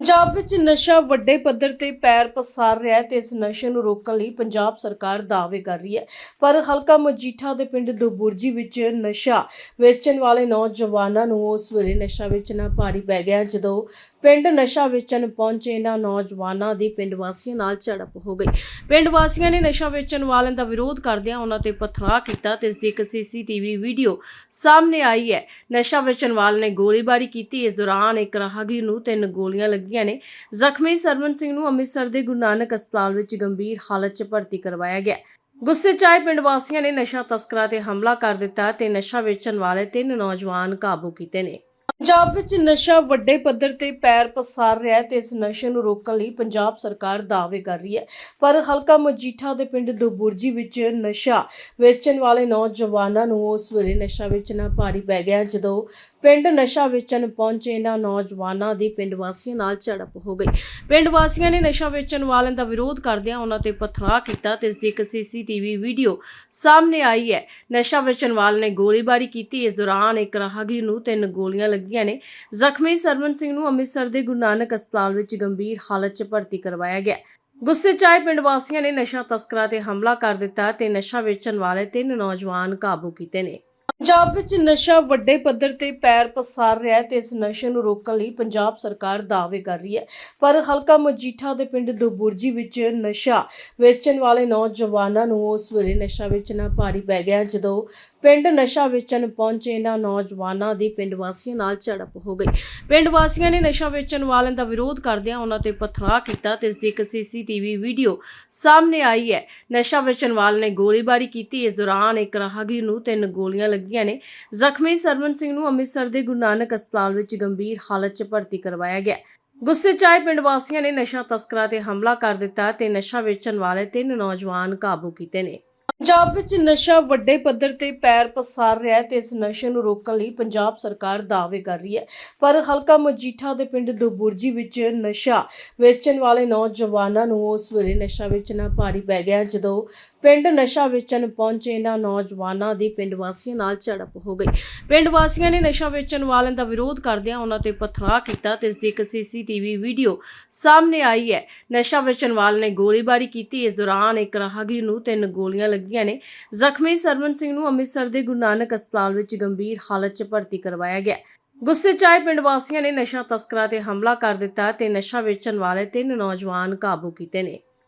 ਪੰਜਾਬ ਵਿੱਚ ਨਸ਼ਾ ਵੱਡੇ ਪੱਧਰ ਤੇ ਪੈਰ ਪਸਾਰ ਰਿਹਾ ਹੈ ਤੇ ਇਸ ਨਸ਼ੇ ਨੂੰ ਰੋਕਣ ਲਈ ਪੰਜਾਬ ਸਰਕਾਰ ਦਾਅਵੇ ਕਰ ਰਹੀ ਹੈ। ਪਰ ਹਲਕਾ ਮਜੀਠਾ ਦੇ ਪਿੰਡ ਦੁਬੁਰਜੀ ਵਿੱਚ ਨਸ਼ਾ ਵੇਚਣ ਵਾਲੇ ਨੌਜਵਾਨਾਂ ਨੂੰ ਉਸ ਵੇਲੇ ਨਸ਼ਾ ਵੇਚਣਾ ਭਾਰੀ ਪੈ ਗਿਆ। ਜਦੋਂ ਪਿੰਡ ਨਸ਼ਾ ਵੇਚਣ ਪਹੁੰਚੇ ਇਹਨਾਂ ਨੌਜਵਾਨਾਂ ਦੀ ਪਿੰਡ ਵਾਸੀਆਂ ਨਾਲ ਝੜਪ ਹੋ ਗਈ। ਪਿੰਡ ਵਾਸੀਆਂ ਨੇ ਨਸ਼ਾ ਵੇਚਣ ਵਾਲਿਆਂ ਦਾ ਵਿਰੋਧ ਕਰਦਿਆਂ ਉਹਨਾਂ ਤੇ ਪਥਰਾਅ ਕੀਤਾ ਤੇ ਇਸ ਦੀ ਇੱਕ ਸੀਸੀਟੀਵੀ ਵੀਡੀਓ ਸਾਹਮਣੇ ਆਈ ਹੈ। ਨਸ਼ਾ ਵੇਚਣ ਵਾਲੇ ਨੇ ਗੋਲੀਬਾਰੀ ਕੀਤੀ। ਇਸ ਦੌਰਾਨ ਇੱਕ ਰਾਹਗੀਰ ਨੂੰ ਤਿੰਨ ਗੋਲੀਆਂ ਲੱਗ ਲੱਗੀਆਂ ਨੇ। ਜ਼ਖਮੀ ਸਰਵਨ ਸਿੰਘ ਨੂੰ ਅੰਮ੍ਰਿਤਸਰ ਦੇ ਗੁਰੂ ਨਾਨਕ ਹਸਪਤਾਲ ਵਿੱਚ ਗੰਭੀਰ ਹਾਲਤ 'ਚ ਭਰਤੀ ਕਰਵਾਇਆ ਗਿਆ। ਗੁੱਸੇ 'ਚ ਆਏ ਪਿੰਡ ਵਾਸੀਆਂ ਨੇ ਨਸ਼ਾ ਤਸਕਰਾਂ ਤੇ ਹਮਲਾ ਕਰ ਦਿੱਤਾ ਤੇ ਨਸ਼ਾ ਵੇਚਣ ਵਾਲੇ ਤਿੰਨ ਨੌਜਵਾਨ ਕਾਬੂ ਕੀਤੇ ਨੇ। ਪੰਜਾਬ ਵਿੱਚ ਨਸ਼ਾ ਵੱਡੇ ਪੱਧਰ ਤੇ ਪੈਰ ਪਸਾਰ ਰਿਹਾ ਹੈ ਤੇ ਇਸ ਨਸ਼ੇ ਨੂੰ ਰੋਕਣ ਲਈ ਪੰਜਾਬ ਸਰਕਾਰ ਦਾਅਵੇ ਕਰ ਰਹੀ ਹੈ। ਪਰ ਹਲਕਾ ਮਜੀਠਾ ਦੇ ਪਿੰਡ ਦੁਬੁਰਜੀ ਵਿੱਚ ਨਸ਼ਾ ਵੇਚਣ ਵਾਲੇ ਨੌਜਵਾਨਾਂ ਨੂੰ ਉਸ ਵੇਲੇ ਨਸ਼ਾ ਵੇਚਣਾ ਭਾਰੀ ਪੈ ਗਿਆ ਜਦੋਂ ਪਿੰਡ ਨਸ਼ਾ ਵੇਚਣ ਪਹੁੰਚੇ, ਇਹਨਾਂ ਨੌਜਵਾਨਾਂ ਦੀ ਪਿੰਡ ਵਾਸੀਆਂ ਨਾਲ ਝੜਪ ਹੋ ਗਈ। ਪਿੰਡ ਵਾਸੀਆਂ ਨੇ ਨਸ਼ਾ ਵੇਚਣ ਵਾਲਿਆਂ ਦਾ ਵਿਰੋਧ ਕਰਦਿਆਂ ਉਹਨਾਂ ਤੇ ਪਥਰਾਅ ਕੀਤਾ ਤੇ ਇਸ ਦੀ ਇੱਕ ਸੀਸੀਟੀਵੀ ਵੀਡੀਓ ਸਾਹਮਣੇ ਆਈ ਹੈ। ਨਸ਼ਾ ਵੇਚਣ ਵਾਲੇ ਨੇ ਗੋਲੀਬਾਰੀ ਕੀਤੀ। ਇਸ ਦੌਰਾਨ ਇੱਕ ਰਾਹਗੀਰ ਨੂੰ ਤਿੰਨ ਗੋਲੀਆਂ ਲੱਗ ਲੱਗੀਆਂ ਨੇ। ਜ਼ਖਮੀ ਸਰਵਨ ਸਿੰਘ ਨੂੰ ਅੰਮ੍ਰਿਤਸਰ ਦੇ ਗੁਰੂ ਨਾਨਕ ਹਸਪਤਾਲ ਵਿੱਚ ਗੰਭੀਰ ਹਾਲਤ 'ਚ ਭਰਤੀ ਕਰਵਾਇਆ ਗਿਆ। ਗੁੱਸੇ 'ਚ ਆਏ ਪਿੰਡ ਵਾਸੀਆਂ ਨੇ ਨਸ਼ਾ ਤਸਕਰਾਂ ਤੇ ਹਮਲਾ ਕਰ ਦਿੱਤਾ ਤੇ ਨਸ਼ਾ ਵੇਚਣ ਵਾਲੇ ਤਿੰਨ ਨੌਜਵਾਨ ਕਾਬੂ ਕੀਤੇ ਨੇ। ਪੰਜਾਬ ਵਿੱਚ ਨਸ਼ਾ ਵੱਡੇ ਪੱਧਰ ਤੇ ਪੈਰ ਪਸਾਰ ਰਿਹਾ ਹੈ ਤੇ ਇਸ ਨਸ਼ੇ ਨੂੰ ਰੋਕਣ ਲਈ ਪੰਜਾਬ ਸਰਕਾਰ ਦਾਅਵੇ ਕਰ ਰਹੀ ਹੈ। ਪਰ ਹਲਕਾ ਮਜੀਠਾ ਦੇ ਪਿੰਡ ਦੁਬੁਰਜੀ ਵਿੱਚ ਨਸ਼ਾ ਵੇਚਣ ਵਾਲੇ ਨੌਜਵਾਨਾਂ ਨੂੰ ਉਸ ਵੇਲੇ ਨਸ਼ਾ ਵੇਚਣਾ ਭਾਰੀ ਪੈ ਗਿਆ ਜਦੋਂ ਪਿੰਡ ਨਸ਼ਾ ਵੇਚਣ ਪਹੁੰਚੇ, ਇਹਨਾਂ ਨੌਜਵਾਨਾਂ ਦੀ ਪਿੰਡ ਵਾਸੀਆਂ ਨਾਲ ਝੜਪ ਹੋ ਗਈ। ਪਿੰਡ ਵਾਸੀਆਂ ਨੇ ਨਸ਼ਾ ਵੇਚਣ ਵਾਲਿਆਂ ਦਾ ਵਿਰੋਧ ਕਰਦਿਆਂ ਉਹਨਾਂ ਤੇ ਪਥਰਾਅ ਕੀਤਾ ਤੇ ਇਸ ਦੀ ਇੱਕ ਸੀਸੀਟੀਵੀ ਵੀਡੀਓ ਸਾਹਮਣੇ ਆਈ ਹੈ। ਨਸ਼ਾ ਵੇਚਣ ਵਾਲੇ ਨੇ ਗੋਲੀਬਾਰੀ ਕੀਤੀ। ਇਸ ਦੌਰਾਨ ਇੱਕ ਰਾਹਗੀਰ ਨੂੰ ਤਿੰਨ ਗੋਲੀਆਂ ਲੱਗੀਆਂ ਨੇ। ਜ਼ਖਮੀ ਸਰਵਨ ਸਿੰਘ ਨੂੰ ਅੰਮ੍ਰਿਤਸਰ ਦੇ ਗੁਰੂ ਨਾਨਕ ਹਸਪਤਾਲ ਵਿੱਚ ਗੰਭੀਰ ਹਾਲਤ 'ਚ ਭਰਤੀ ਕਰਵਾਇਆ ਗਿਆ। ਗੁੱਸੇ 'ਚ ਆਏ ਪਿੰਡ ਵਾਸੀਆਂ ਨੇ ਨਸ਼ਾ ਤਸਕਰਾਂ ਤੇ ਹਮਲਾ ਕਰ ਦਿੱਤਾ ਤੇ ਨਸ਼ਾ ਵੇਚਣ ਵਾਲੇ ਤਿੰਨ ਨੌਜਵਾਨ ਕਾਬੂ ਕੀਤੇ ਨੇ। ਪੰਜਾਬ ਵਿੱਚ ਨਸ਼ਾ ਵੱਡੇ ਪੱਧਰ ਤੇ ਪੈਰ ਪਸਾਰ ਰਿਹਾ ਹੈ ਤੇ ਇਸ ਨਸ਼ੇ ਨੂੰ ਰੋਕਣ ਲਈ ਪੰਜਾਬ ਸਰਕਾਰ ਦਾਅਵੇ ਕਰ ਰਹੀ ਹੈ। ਪਰ ਹਲਕਾ ਮਜੀਠਾ ਦੇ ਪਿੰਡ ਦੁਬੁਰਜੀ ਵਿੱਚ ਨਸ਼ਾ ਵੇਚਣ ਵਾਲੇ ਨੌਜਵਾਨਾਂ ਨੂੰ ਉਸ ਵੇਲੇ ਨਸ਼ਾ ਵੇਚਣਾ ਭਾਰੀ ਪੈ ਗਿਆ ਜਦੋਂ ਪਿੰਡ ਨਸ਼ਾ ਵੇਚਣ ਪਹੁੰਚੇ, ਇਹਨਾਂ ਨੌਜਵਾਨਾਂ ਦੀ ਪਿੰਡ ਵਾਸੀਆਂ ਨਾਲ ਝੜਪ ਹੋ ਗਈ। ਪਿੰਡ ਵਾਸੀਆਂ ਨੇ ਨਸ਼ਾ ਵੇਚਣ ਵਾਲਿਆਂ ਦਾ ਵਿਰੋਧ ਕਰਦਿਆਂ ਉਹਨਾਂ ਤੇ ਪਥਰਾਅ ਕੀਤਾ ਤੇ ਇਸ ਦੀ ਇੱਕ ਸੀਸੀਟੀਵੀ ਵੀਡੀਓ ਸਾਹਮਣੇ ਆਈ ਹੈ। ਨਸ਼ਾ ਵੇਚਣ ਵਾਲੇ ਨੇ ਗੋਲੀਬਾਰੀ ਕੀਤੀ। ਇਸ ਦੌਰਾਨ ਇੱਕ ਰਾਹਗੀਰ ਨੂੰ ਤਿੰਨ ਗੋਲੀਆਂ ਲੱਗੀਆਂ ਨੇ। ਜ਼ਖਮੀ ਸਰਵਨ ਸਿੰਘ ਨੂੰ ਅੰਮ੍ਰਿਤਸਰ ਦੇ ਗੁਰੂ ਨਾਨਕ ਹਸਪਤਾਲ ਵਿੱਚ ਗੰਭੀਰ ਹਾਲਤ 'ਚ ਭਰਤੀ ਕਰਵਾਇਆ ਗਿਆ। ਗੁੱਸੇ 'ਚ ਆਏ ਪਿੰਡ ਵਾਸੀਆਂ ਨੇ ਨਸ਼ਾ ਤਸਕਰਾਂ ਤੇ ਹਮਲਾ ਕਰ ਦਿੱਤਾ ਤੇ ਨਸ਼ਾ ਵੇਚਣ ਵਾਲੇ ਤਿੰਨ ਨੌਜਵਾਨ ਕਾਬੂ ਕੀਤੇ ਨੇ।